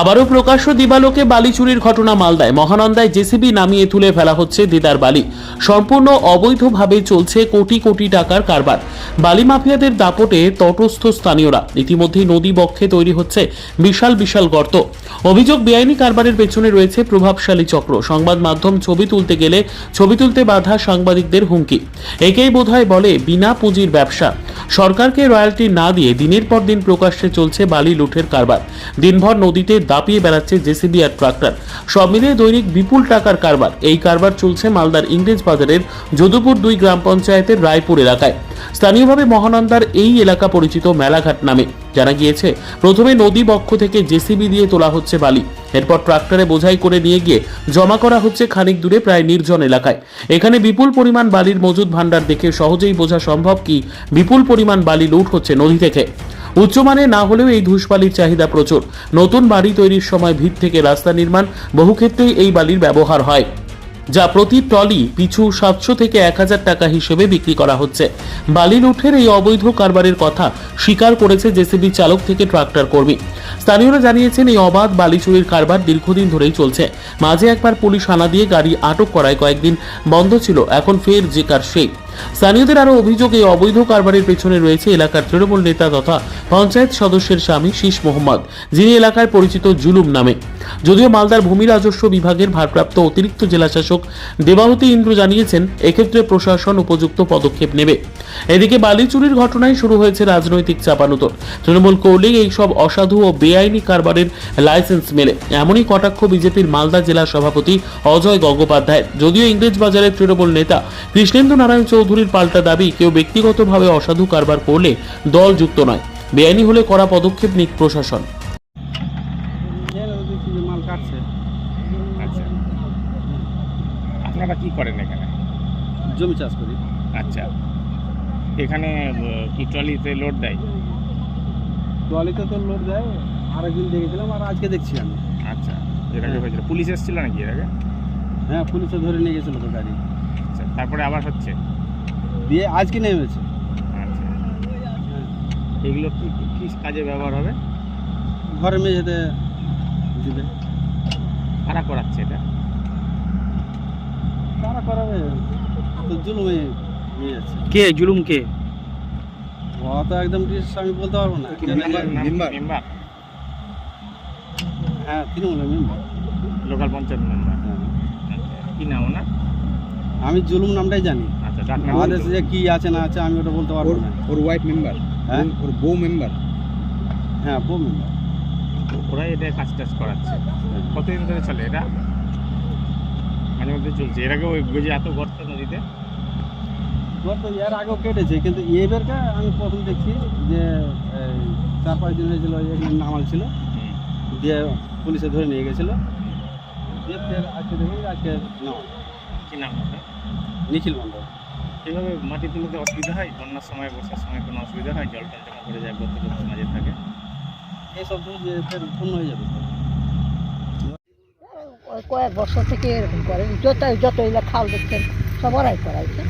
আবারও প্রকাশ্য দিবালোকে বালি চুরির ঘটনা মালদায়। মহানন্দায় জেসিবি নামিয়ে তুলে ফেলা হচ্ছে দিদার বালি। সম্পূর্ণ অবৈধভাবে চলছে কোটি কোটি টাকার কারবার। বালি মাফিয়াদের দাপটে তটস্থ স্থানীয়রা। ইতিমধ্যেই নদী বক্ষে তৈরি হচ্ছে বিশাল বিশাল গর্ত। অভিযোগ বেআইনি কারবারের পেছনে রয়েছে প্রভাবশালী চক্র। সংবাদ মাধ্যম ছবি তুলতে গেলে ছবি তুলতে বাধা সাংবাদিকদের হুমকি। একেই বোধহয় বলে বিনা পুঁজির ব্যবসা। সরকারকে রয়্যালটি না দিয়ে দিনের পর দিন প্রকাশ্যে চলছে বালি লুঠের কারবার। দিনভর নদীতে দাপিয়ে বেড়াচ্ছে জেসিবি আর ট্রাক্টর। সব মিলিয়ে দৈনিক বিপুল টাকার কারবার। এই কারবার চলছে মালদার ইংরেজ বাজারের যদুপুর দুই গ্রাম পঞ্চায়েতের রায়পুর এলাকায়। স্থানীয়ভাবে মহানন্দার এই এলাকা পরিচিত মেলাঘাট নামে। জানা গিয়েছে, প্রথমে নদী বক্ষ থেকে জেসিবি দিয়ে তোলা হচ্ছে বালি। এরপর ট্রাক্টরে বোঝাই করে নিয়ে গিয়ে জমা করা হচ্ছে খানিক দূরে প্রায় নির্জন এলাকায়। এখানে বিপুল পরিমাণ বালির মজুদ ভাণ্ডার দেখে সহজেই বোঝা সম্ভব কি বিপুল পরিমাণ বালি লুট হচ্ছে নদী থেকে। উচ্চমানের না হলেও এই ধূসবালির চাহিদা প্রচুর। নতুন বাড়ি তৈরির সময় ভিত থেকে রাস্তা নির্মাণ বহু ক্ষেত্রেই এই বালির ব্যবহার হয়। যা প্রতি ট্রলি পিছু সাতশো থেকে এক হাজার টাকা হিসেবে বিক্রি করা হচ্ছে। বালি লুঠের এই অবৈধ কারবারের কথা স্বীকার করেছে জেসিবি চালক থেকে ট্রাক্টর কর্মী। স্থানীয়রা জানিয়েছেন, এই অবাধ বালি চুরির কারবার দীর্ঘদিন ধরেই চলছে। মাঝে একবার পুলিশ হানা দিয়ে গাড়ি আটক করায় কয়েকদিন বন্ধ ছিল, এখন ফের যে কার সেই স্থানীয়দের আরও অভিযোগ, এই অবৈধ কারবারের পেছনে রয়েছে এলাকার তৃণমূল নেতা তথা পঞ্চায়েত সদস্যের স্বামী শীষ মোহাম্মদ, যিনি এলাকায় পরিচিত জুলুম নামে। যদিও মালদার ভূমি রাজস্ব বিভাগের ভারপ্রাপ্ত অতিরিক্ত জেলাশাসক দেবাহতী ইন্দ্র জানিয়েছেন, এক্ষেত্রে প্রশাসন উপযুক্ত পদক্ষেপ নেবে। এদিকে বালি চুরির ঘটনায় শুরু হয়েছে রাজনৈতিক চাপানুতর তৃণমূল করলেই এইসব অসাধু ও বেআইনি কারবারের লাইসেন্স মেলে। এমনই কটাক্ষ বিজেপির মালদা জেলা সভাপতি অজয় গঙ্গোপাধ্যায় যদিও ইংরেজ বাজারের তৃণমূল নেতা কৃষ্ণেন্দু নারায়ণ চৌধুরীর পাল্টা দাবি কেউ ব্যক্তিগতভাবে অসাধু কারবার করলে দল যুক্ত নয়। বেআইনি হলে কড়া পদক্ষেপ নিক প্রশাসন। আচ্ছা আপনারা কি করেন এখানে? জমি চাষ করি। আচ্ছা। এখানে কি ট্রলিতে লোড দেয়? ট্রলিতে তো লোড দেয় আরেকদিন দেখেছিলাম আর আজকে দেখছি আমি। আচ্ছা এর আগে হয়েছিল? পুলিশ এসেছিল নাকি এর আগে? হ্যাঁ পুলিশে ধরে নিয়ে গেছিল তো গাড়ি। আচ্ছা তারপরে আবার হচ্ছে? দিয়ে আজকে নেমেছে। আচ্ছা। হ্যাঁ এগুলো কি কি কাজে ব্যবহার হবে? ঘরে মেঝেতে দিবে। কারা করাচ্ছে এটা? তারা করাবে? তো জুলুমে নিয়ে যাচ্ছে কে? জুলুম কে? ও তো একদম আমি বলতে পারব না। মেম্বার। হ্যাঁ তৃণমূলের মেম্বার। Local panchayat member. হ্যাঁ। আচ্ছা কি নাম ওনার? আমি জুলুম নামটাই জানি। আমাদের যে কি আছে না আছে আমি ওটা বলতে পারব না। ওর ওয়াইফ মেম্বার হ্যাঁ? ওর বউ মেম্বার হ্যাঁ বউ মেম্বার ওরাই এটা কাজ টাজ করাচ্ছে। কতদিন ধরে চলে এটা মাঝে মধ্যে চলছে। এর আগে ওই যে এত গর্ত নদীতে? তোমার তো এর আগেও কেটেছে কিন্তু এবারটা আমি প্রথম দেখছি যে চার পাঁচ দিন হয়েছিল এখানে নামাল ছিল। দিয়ে পুলিশে ধরে নিয়ে গেছিল। দিয়ে ফের আজকে দেখি আজকে নামাল। কি নাম? নিখিল মন্ডল এইভাবে মাটি তুলতে অসুবিধা হয়? বন্যার সময় বর্ষার সময় কোনো অসুবিধা হয়? জল টল জমা করে যায় গর্ত গর্ত মাঝে থাকে? এইসব যে ফের পূর্ণ হয়ে যাবে। কয়েক বছর থেকে এরকম করে। যত যত এলা খাল দেখছেন সব ওরাই করাইছে।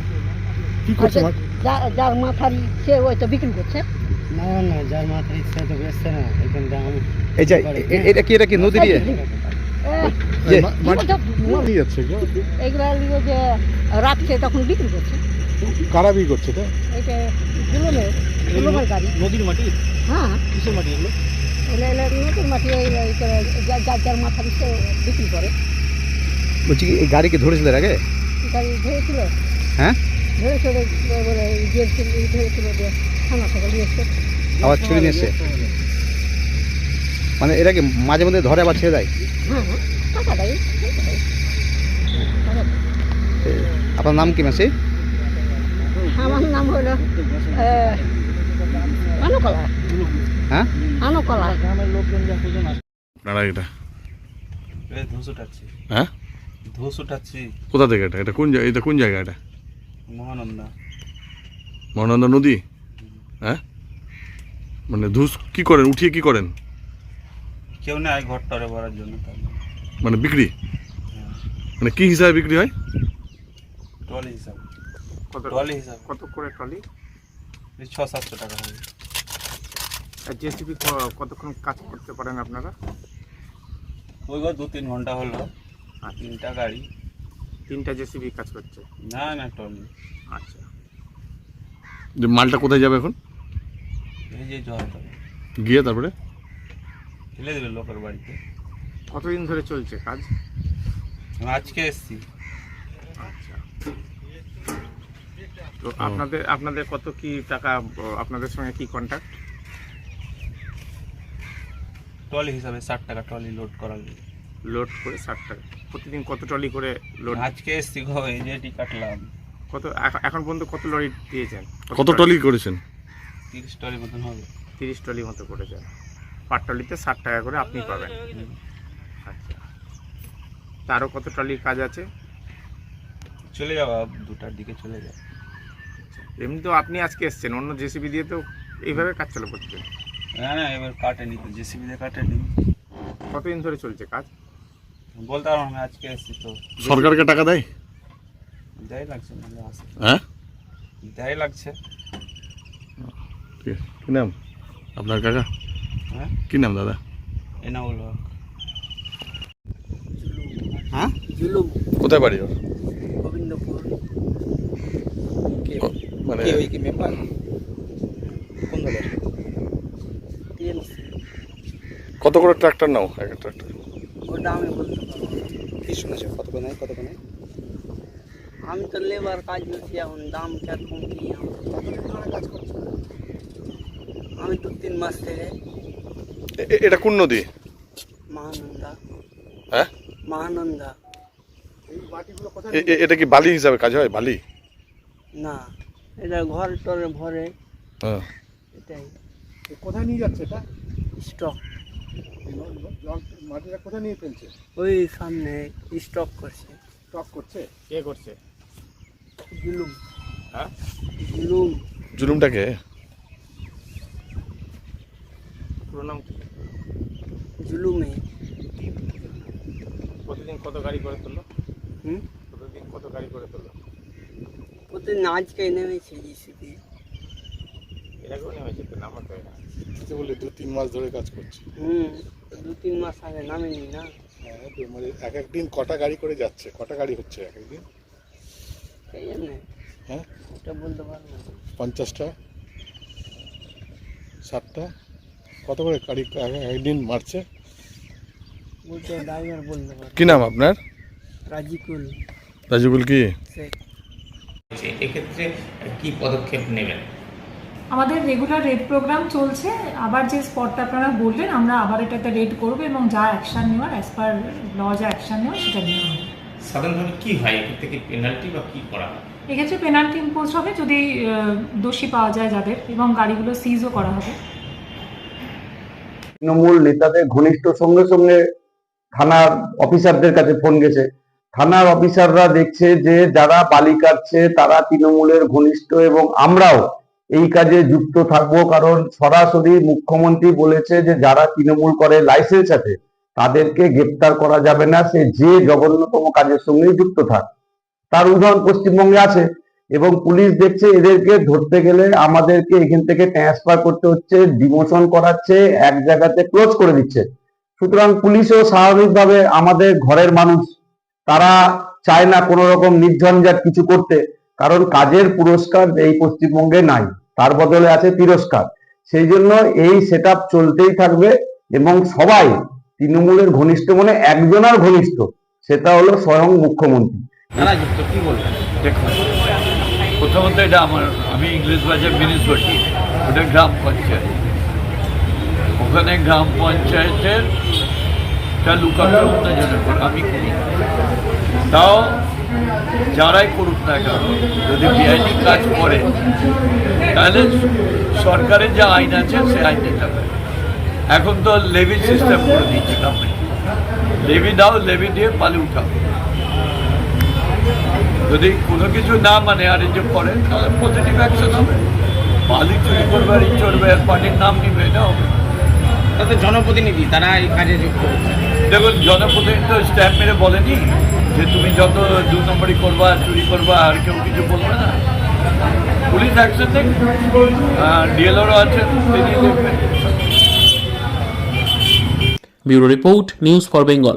আর যে- যার মাথারি সে ওই তো বিক্রি করছে। না না যার মাথায় ইচ্ছা তো বেচছে না। এখান এই যে এ- এটা কি এটা কি নদী দিয়ে? কি? এইগুলা যে রাখছে তখন বিক্রি করছে। কারা বিয়ে করছে এটা জুলুমের গাড়ি নদীর মাটি? হ্যাঁ। কিসের মাটি এগুলো? এলে এলে নতুন মাটি যার সে বিক্রি করে। বলছি এই গাড়িকে ধরেছিল এর আগে? গাড়ি ধরেছিল? হ্যাঁ? ধরেছিল বলে জেল ধরেছিল থানা থেকে নিয়ে এসছে। আবার ছুরি নিয়ে এসছে? মানে এরা কি মাঝে মধ্যে ধরে আবার ছেড়ে দেয়? হ্যাঁ হ্যাঁ। টাকা দেয় আপনার নাম কি মাসি? আমার নাম হলো আনুকলা হ্যাঁ? আনুকলা গ্রামের লোকজন যা খুঁজে আসে আপনারা এটা? ধূস উঠাচ্ছি হ্যাঁ? ধূস উঠাচ্ছি কোথা থেকে এটা? এটা কোন জায়গা এটা কোন জায়গা এটা? মহানন্দা। মহানন্দা নদী? হ্যাঁ? মানে ধুস কি করেন? উঠিয়ে কি করেন? কেউ নেই ঘর টরে ভরার জন্য তাই। মানে বিক্রি? মানে কি হিসাবে বিক্রি হয়? ট্রলি হিসাব। কত ট্রলি হিসাব। কত করে ট্রলি? ছ সাতশো টাকা হবে। আর জেসিবি কতক্ষণ কাজ করতে পারেন আপনারা? ওই ঘর দু তিন ঘণ্টা হলো। আর তিনটা গাড়ি। তিনটা জেসিবি কাজ করছে? না না আচ্ছা। যে মালটা কোথায় যাবে এখন? এই যে জল গিয়ে তারপরে? ফেলে দিল লোকের বাড়িতে। কতদিন ধরে চলছে কাজ? আমি আজকে এসছি। আচ্ছা। তো আপনাদের আপনাদের কত কি টাকা আপনাদের সঙ্গে কি কন্ট্যাক্ট টলি হিসাবে ষাট টাকা টলি লোড করা লোড করে ষাট টাকা। প্রতিদিন কত ট্রলি করে লোড আজকে এসছি এই যে কাটলাম। কত এখন পর্যন্ত কত লরি দিয়েছেন? কত টলি করেছেন? তিরিশ টলি মতন হবে। তিরিশ টলি মতো করেছেন। পার টলিতে ষাট টাকা করে আপনি পাবেন। আচ্ছা। তারও কত টলির কাজ আছে? চলে যাওয়া দুটার দিকে চলে যাও এমনি তো আপনি আজকে এসছেন অন্য জেসিবি দিয়ে তো এইভাবে কাজ চালু করছেন। হ্যাঁ না এবার কাটেনি তো জেসিবি দিয়ে কাটেনি। কতদিন ধরে চলছে কাজ? বলতে পারব না, আমি আজকে এসছি তো। সরকারকে টাকা দেয়? দেয় লাগছে আসে। হ্যাঁ? দেয় লাগছে। কি নাম? আপনার কাকা? হ্যাঁ? কি নাম দাদা? এনা বলব হ্যাঁ? কোথায় বাড়ি ওর? গোবিন্দপুর। মানে কি ওই কি মেম্বার কোন দলের? কত করে ট্রাক্টর নাও? এক ট্রাক্টর ওটা আমি বলতে পারব। কি শুনেছো? কত করে নেয়? কত করে নেয়? আমি তো লেবার কাজ করছি এখন। দাম কীরকম কি কাজ করছি? আমি দু তিন মাস থেকে এটা কোন নদী? মহানন্দা। হ্যাঁ? মহানন্দা। এটা কি বালি হিসাবে কাজ হয়? বালি? না। এটা ঘর টরে ভরে। এটাই। কোথায় নিয়ে যাচ্ছে এটা? স্টক। মাটিটা কোথায় নিয়ে ফেলছে? ওই সামনে স্টক করছে। টক করছে? কে করছে? জুলুম। হ্যাঁ? জুলুম। জুলুমটাকে পুরো নাম কি? জুলুমে। প্রতিদিন কত গাড়ি করে তুললো? হুম? প্রতিদিন কত গাড়ি করে তুললো? প্রতিদিন আজকে নেমেছে জিসিপি এর আগেও নেমেছে তো নামাতে হয় না। বলে দু তিন মাস ধরে কাজ করছে। হুম দু তিন মাস আগে নামেনি না? হ্যাঁ তো মানে এক একদিন কটা গাড়ি করে যাচ্ছে? কটা গাড়ি হচ্ছে এক একদিন এই জন্য। হ্যাঁ? এটা বলতে পারব না। পঞ্চাশটা? ষাটটা? কত করে গাড়ি এক- একদিন মারছে? বলতে ড্রাইভার বলতে পারব কি নাম আপনার? রাজিকুল। রাজুগুল কি? শেখ এক্ষেত্রে কি পদক্ষেপ নেবেন? আমাদের রেগুলার রেড প্রোগ্রাম চলছে আবার যে স্পটটা আপনারা বললেন আমরা আবার এটাতে রেড করব এবং যা অ্যাকশন নেওয়ার অ্যাজ পার ল যা অ্যাকশন নেওয়ার সেটা নেওয়া হবে সাধারণভাবে কি হয়? এক্ষেত্রে কি পেনাল্টি বা কি করা হয়? এক্ষেত্রে পেনাল্টি ইম্পোজ হবে যদি আহ, দোষী পাওয়া যায় যাদের এবং গাড়িগুলো সিজও করা হবে। তৃণমূল নেতাদের ঘনিষ্ঠ সঙ্গে সঙ্গে থানার অফিসারদের কাছে ফোন গেছে। থানার অফিসাররা দেখছে যে যারা বালি কাটছে, তারা তৃণমূলের ঘনিষ্ঠ এবং আমরাও এই কাজে যুক্ত থাকব। কারণ সরাসরি মুখ্যমন্ত্রী বলেছে যে যারা তৃণমূল করে লাইসেন্স আছে, তাদেরকে গ্রেপ্তার করা যাবে না। সে যে জঘন্যতম কাজের সঙ্গে যুক্ত থাক। তার উদাহরণ পশ্চিমবঙ্গে আছে এবং পুলিশ দেখছে এদেরকে ধরতে গেলে আমাদেরকে এখান থেকে ট্রান্সফার করতে হচ্ছে ডিমোশন করাচ্ছে, এক জায়গাতে ক্লোজ করে দিচ্ছে। সুতরাং পুলিশও স্বাভাবিকভাবে আমাদের ঘরের মানুষ। তারা চায় না কোনো রকম নির্ঝঞ্ঝাট কিছু করতে, কারণ কাজের পুরস্কার এই পশ্চিমবঙ্গে নাই, তার বদলে আছে তিরস্কার। সেই জন্য এই সেট চলতেই থাকবে এবং সবাই, তৃণমূলের ঘনিষ্ঠ মানে একজনের ঘনিষ্ঠ, সেটা হলো স্বয়ং মুখ্যমন্ত্রী। প্রথমত এটা আমার, আমি ইংলিশ বাজার মিউনিসিপালিটি ওটা গ্রাম পঞ্চায়েত। ওখানে গ্রাম পঞ্চায়েতের তা লুকানোর উত্তেজনা করে আমি করি। তাও যারাই করুক না কেন, যদি বেআইনি কাজ করে, তাহলে সরকারের যে আইন আছে, সে আইন দিতে হবে। এখন তো লেভি সিস্টেম করে দিয়েছে গভর্নমেন্ট লেভি দাও লেভি দিয়ে পালি উঠাও। যদি কোনো কিছু না মানে আর যে করে, তাহলে পজিটিভ অ্যাকশন হবে। বালি চুরি করবে আর চড়বে আর পার্টির নাম নিবে, এটা হবে। তাদের জনপ্রতিনিধি তারা এই কাজে যুক্ত দেখুন জনপ্রতিনিধি তো স্ট্যাম্প মেরে বলেনি যে তুমি যত দু নম্বরই করবা চুরি করবা আর কেউ কিছু বলবে না। পুলিশ অ্যাকশন ডিএলওরও আছে তিনি দেখবেন। Bureau report news for Bengal.